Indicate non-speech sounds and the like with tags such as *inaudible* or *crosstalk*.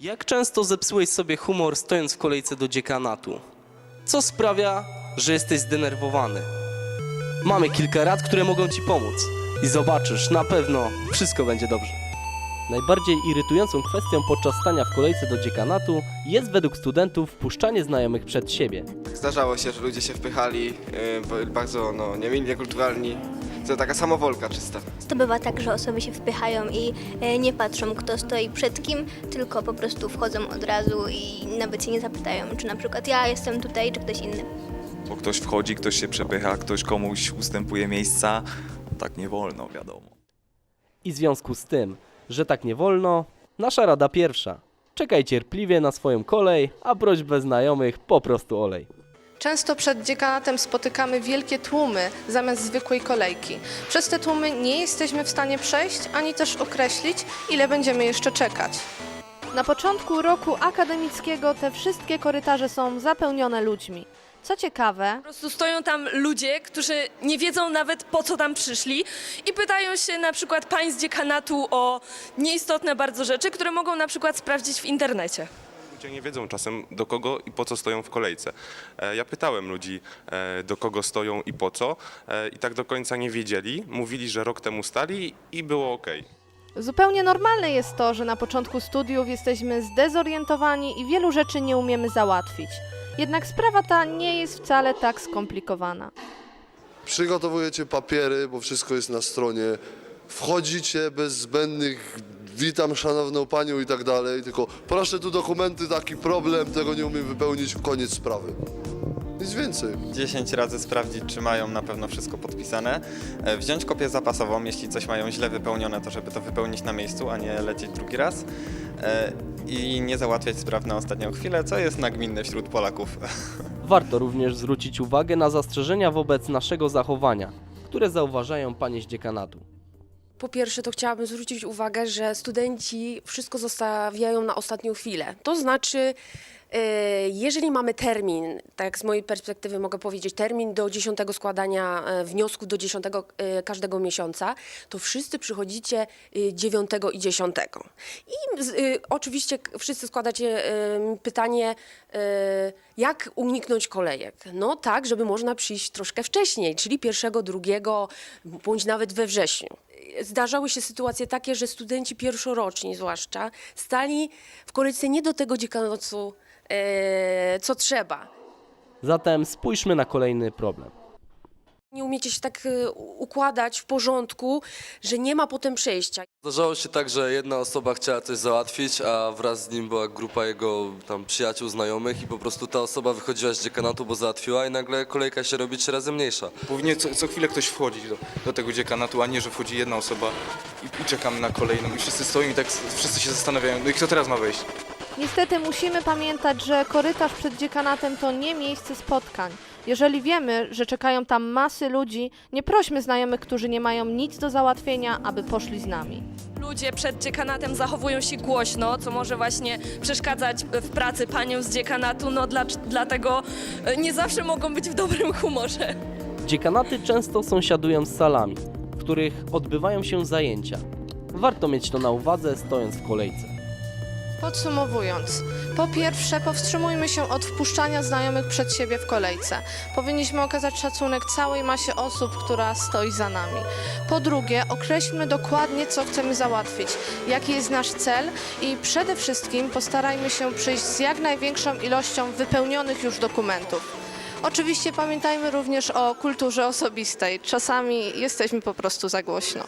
Jak często zepsułeś sobie humor stojąc w kolejce do dziekanatu? Co sprawia, że jesteś zdenerwowany? Mamy kilka rad, które mogą ci pomóc. I zobaczysz, na pewno wszystko będzie dobrze. Najbardziej irytującą kwestią podczas stania w kolejce do dziekanatu jest według studentów wpuszczanie znajomych przed siebie. Zdarzało się, że ludzie się wpychali, yy, bardzo no, niemili, niekulturalni. To taka samowolka czysta. To bywa tak, że osoby się wpychają i e, nie patrzą, kto stoi przed kim, tylko po prostu wchodzą od razu i nawet się nie zapytają, czy na przykład ja jestem tutaj, czy ktoś inny. Bo ktoś wchodzi, ktoś się przepycha, ktoś komuś ustępuje miejsca. Tak nie wolno, wiadomo. I w związku z tym, że tak nie wolno, nasza rada pierwsza. Czekaj cierpliwie na swoją kolej, a prośbę znajomych po prostu olej. Często przed dziekanatem spotykamy wielkie tłumy zamiast zwykłej kolejki. Przez te tłumy nie jesteśmy w stanie przejść ani też określić, ile będziemy jeszcze czekać. Na początku roku akademickiego te wszystkie korytarze są zapełnione ludźmi. Co ciekawe, Po prostu stoją tam ludzie, którzy nie wiedzą nawet po co tam przyszli i pytają się na przykład pań z dziekanatu o nieistotne bardzo rzeczy, które mogą na przykład sprawdzić w internecie. Ludzie nie wiedzą czasem do kogo i po co stoją w kolejce. E, Ja pytałem ludzi, e, do kogo stoją i po co, e, i tak do końca nie wiedzieli. Mówili, że rok temu stali i było ok. zupełnie normalne jest to, że na początku studiów jesteśmy zdezorientowani i wielu rzeczy nie umiemy załatwić. Jednak sprawa ta nie jest wcale tak skomplikowana. Przygotowujecie papiery, bo wszystko jest na stronie. Wchodzicie bez zbędnych witam szanowną panią i tak dalej, tylko proszę tu dokumenty, taki problem, tego nie umiem wypełnić, koniec sprawy. Nic więcej. 10 razy sprawdzić, czy mają na pewno wszystko podpisane. E, Wziąć kopię zapasową, jeśli coś mają źle wypełnione, to żeby to wypełnić na miejscu, a nie lecieć drugi raz. E, I nie załatwiać spraw na ostatnią chwilę, co jest nagminne wśród Polaków. *laughs* Warto również zwrócić uwagę na zastrzeżenia wobec naszego zachowania, które zauważają panie z dziekanatu. Po pierwsze, to chciałabym zwrócić uwagę, że studenci wszystko zostawiają na ostatnią chwilę. To znaczy, e, jeżeli mamy termin, tak z mojej perspektywy mogę powiedzieć, termin do 10 składania e, wniosku do 10 e, każdego miesiąca, to wszyscy przychodzicie e, 9 i 10. I oczywiście wszyscy składacie pytanie, jak uniknąć kolejek? No tak, żeby można przyjść troszkę wcześniej, czyli pierwszego, drugiego, bądź nawet we wrześniu zdarzały się sytuacje takie, że studenci pierwszoroczni zwłaszcza stali w kolejce nie do tego dziekanatu, e, co trzeba. Zatem spójrzmy na kolejny problem. Nie umiecie się tak e, układać w porządku, że nie ma potem przejścia. Zdarzało się tak, że jedna osoba chciała coś załatwić, a wraz z nim była grupa jego tam przyjaciół, znajomych i po prostu ta osoba wychodziła z dziekanatu, bo załatwiła i nagle kolejka się robi trzy razy mniejsza. Powinien co, co chwilę ktoś wchodzić do, do tego dziekanatu, a nie, że wchodzi jedna osoba i, i czekamy na kolejną i wszyscy stoją i tak s- wszyscy się zastanawiają, no i kto teraz ma wejść? Niestety musimy pamiętać, że korytarz przed dziekanatem to nie miejsce spotkań. Jeżeli wiemy, że czekają tam masy ludzi, nie prośmy znajomych, którzy nie mają nic do załatwienia, aby poszli z nami. Ludzie przed dziekanatem zachowują się głośno, co może właśnie przeszkadzać w pracy paniom z dziekanatu, no dla, dlatego e, nie zawsze mogą być w dobrym humorze. Dziekanaty często sąsiadują z salami, w których odbywają się zajęcia. Warto mieć to na uwadze stojąc w kolejce. Podsumowując, po pierwsze powstrzymujmy się od wpuszczania znajomych przed siebie w kolejce. Powinniśmy okazać szacunek całej masie osób, która stoi za nami. Po drugie, określmy dokładnie, co chcemy załatwić, jaki jest nasz cel i przede wszystkim postarajmy się przyjść z jak największą ilością wypełnionych już dokumentów. Oczywiście pamiętajmy również o kulturze osobistej. Czasami jesteśmy po prostu za głośno.